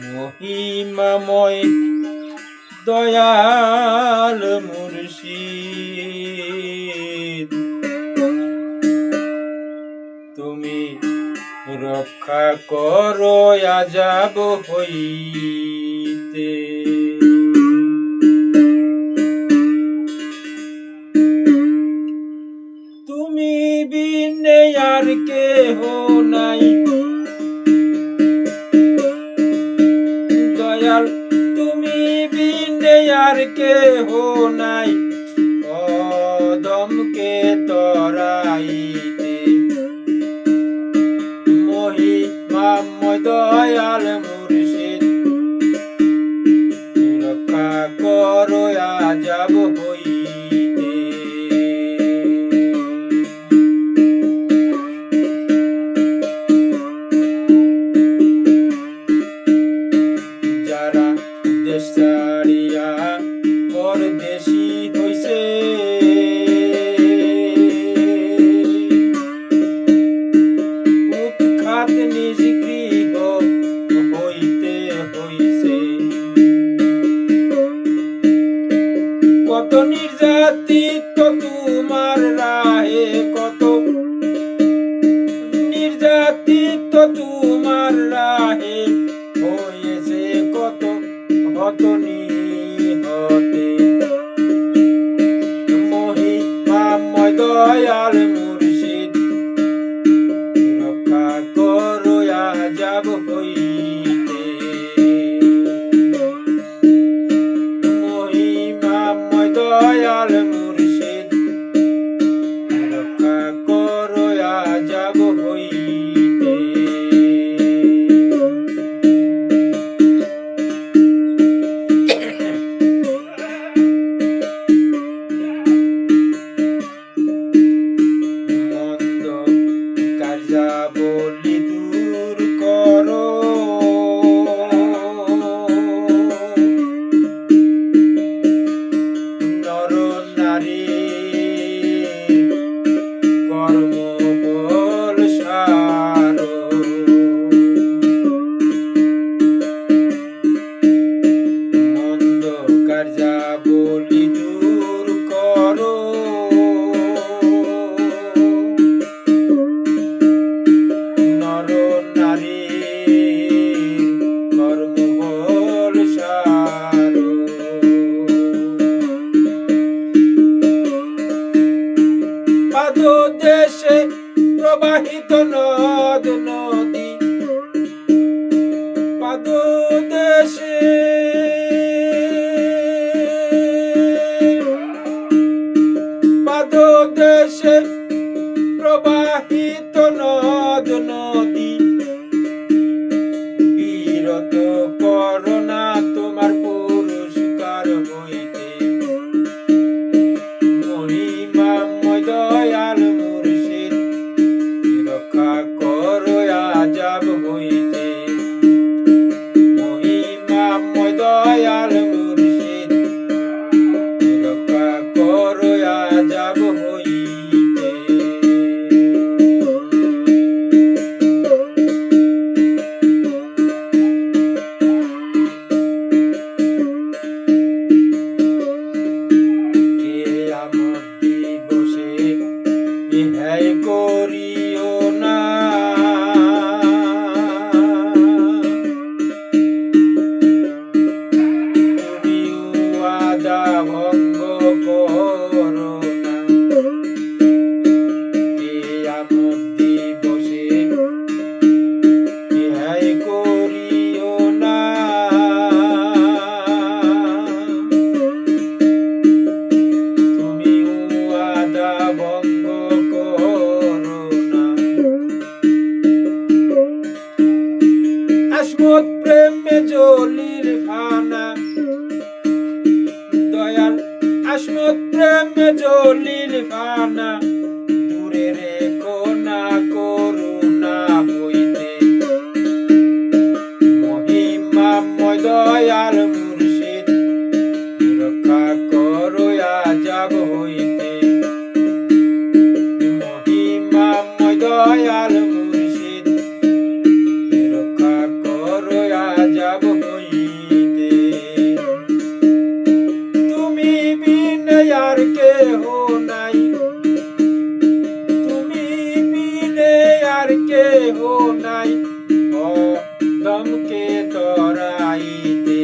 মহিমাময় দয়াল মুর্শিদ। তুমি রক্ষা করো আজাব হইতে। তুমি বিনে আর কেহ নাই। তুমি বিনে আর কেহ নাই। অদমকে তরাইতে। মহিমা দয়াল অতীত তোমার রাহে কত? নির্যাতিত তুমি প্রিয় দেশে প্রবাহিত নদ নদী। পাদদেশে পাদদেশে প্রবাহিত নদ নদী। এই করিও না। তুমি আদা ভক্ত চলির পানা কেহ নাই ও দমকে তরাইতে।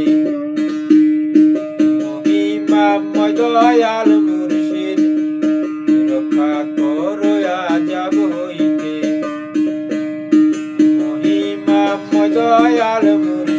মহিমাময় দয়াল মুর্শিদ, রক্ষা করো আজাব হইতে। মহিমাময় দয়াল মুর্শিদ